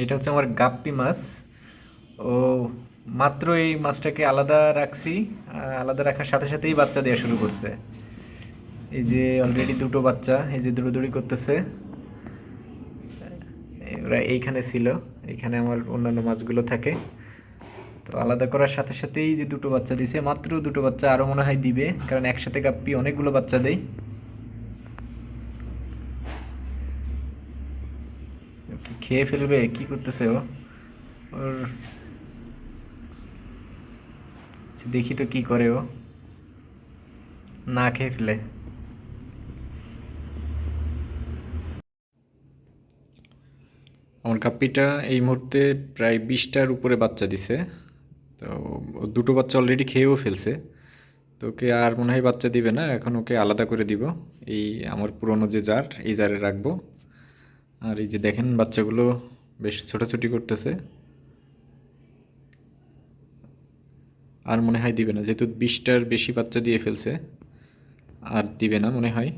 এটা হচ্ছে আমার গাপ্পি মাছ। ও, মাত্র এই মাছটাকে আলাদা রাখছি আলাদা রাখার সাথে সাথেই বাচ্চা দেওয়া শুরু করছে। এই যে অলরেডি দুটো বাচ্চা, এই যে দৌড়দৌড়ি করতেছে। ওরা এইখানে ছিল এইখানে আমার অন্যান্য মাছগুলো থাকে। তো আলাদা করার সাথে সাথেই যে দুটো বাচ্চা দিছে, মাত্র দুটো বাচ্চা আরও মনে হয় দিবে, কারণ একসাথে গাপ্পি অনেকগুলো বাচ্চা দেয় ও কি খেয়ে ফেলবে কি করতেছে ও? ওর আচ্ছা, দেখি তো কি করে ও। না খেয়ে ফেলে। আমার কাপ্পিটা এই মুহূর্তে প্রায় বিশটার উপরে বাচ্চা দিছে। তো দুটো বাচ্চা অলরেডি খেয়েও ফেলছে। তো ওকে আর মনে হয় বাচ্চা দিবে না এখন ওকে আলাদা করে দিব। এই আমার পুরনো যে জার এই জারে রাখব। আর এই যে দেখেন বাচ্চাগুলো বেশ ছোটাছুটি করতেছে। আর মনে হয় দিবে না, যেহেতু বিশটার বেশি বাচ্চা দিয়ে ফেলছে, আর দিবে না মনে হয়।